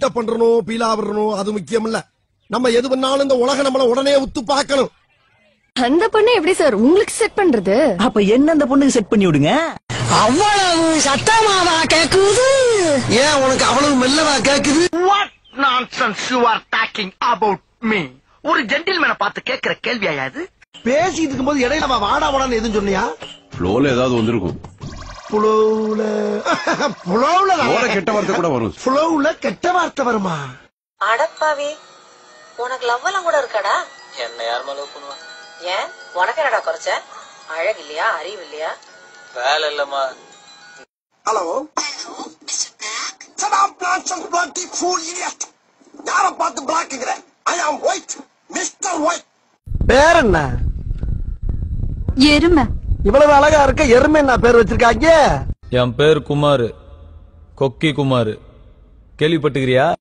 Build up பண்றணும் Beela விடணும் அது முக்கியம் இல்ல நம்ம எது பண்ணாலும் இந்த உலக நம்மள உடனே உத்து பார்க்கணும். அந்த பொண்ணு எப்படி சார் உங்களுக்கு செட் பண்றது? அப்ப என்ன அந்த பொண்ணுக்கு செட் பண்ணி விடுங்க? அவ்வளவு சத்தமாவா கேக்குது? ஏன் உனக்கு அவ்வளவு மெல்லவா கேக்குது? What nonsense you are talking about me ஒரு ஜென்டில்மேனை பார்த்து கேட்கிற கேள்வியா இது? பேசிட்டு இருக்கும்போது இடையில வாடா வாடான்னு எதுவும் சொன்னியா? ஃப்ளோல ஏதாவது வந்திருக்கும். புலவுல புலவுல கெட்ட வார்த்தை கூட வரும். புலவுல கெட்ட வார்த்தை வருமா? அடப்பாவி உனக்கு லவ் எல்லாம் கூட இருக்காடா? என்ன யாருமா லவ் பண்ணுவா ஏன்? உனக்கு என்னடா குறைச்ச? அழகு இல்லையா அறிவு இல்லையா வேலை இல்லம்மா ஹலோ. யார பார்த்து பிளாக்குங்கிற ஐ ஆம் ஒயிட் மிஸ்டர் ஒயிட் பேர் என்ன? எருமை. இவ்வளவு அழகா இருக்க எருமை என்ன பேர் வச்சிருக்காங்க? என் பேர் குமார். கொக்கி குமார். கேள்விப்பட்டுக்கிறியா?